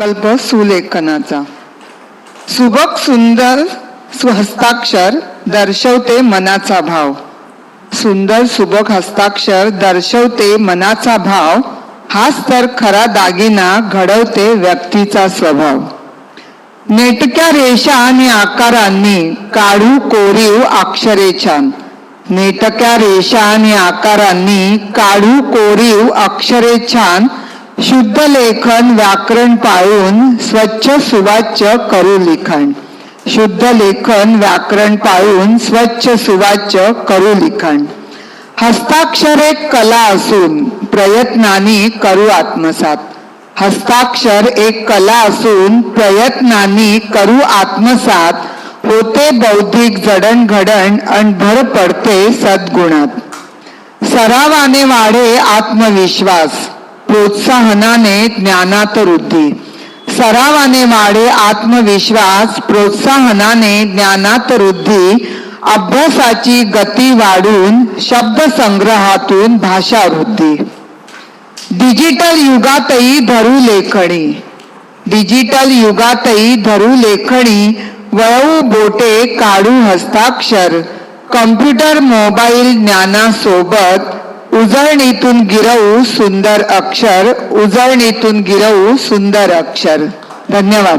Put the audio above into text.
प्रकल्प सुलेखनाचा. सुबक सुंदर हस्ताक्षर दर्शवते मनाचा भाव. सुंदर सुबक हस्ताक्षर दर्शवते मनाचा भाव. हाच तर खरा दागिना घडवते व्यक्तीचा स्वभाव. नेटक्या रेषा आणि आकारांनी काढू कोरीव अक्षरे छान. नेटक्या रेषा आणि आकारांनी काढू कोरीव अक्षरे छान. शुद्ध लेखन व्याकरण पाळून स्वच्छ सुवाच्य करू लिखाण शुद्ध लेखन व्याकरण पाळून स्वच्छ सुवाच्य करू लिखाण हस्ताक्षर एक कला असून प्रयत्नाने करू आत्मसात. हस्ताक्षर एक कला असून प्रयत्नांनी करू आत्मसात. होते बौद्धिक जडणघडण आणि भर पडते सद्गुणात. सरावाने वाढे आत्मविश्वास. प्रोत्साहनाने ज्ञानात वृद्धी. सरावाने वाढे आत्मविश्वास प्रोत्साहनाने ज्ञानात वृद्धी अभ्यासाची गती वाढून शब्दसंग्रहातून भाषा वृद्धी. डिजिटल युगातही धरू लेखणी. डिजिटल युगातही धरू लेखणी वळवू बोटे काढू हस्ताक्षर. कम्प्युटर मोबाईल ज्ञानासोबत उजळणीतून गिरवू सुंदर अक्षर उजळणीतून गिरवू सुंदर अक्षर. धन्यवाद.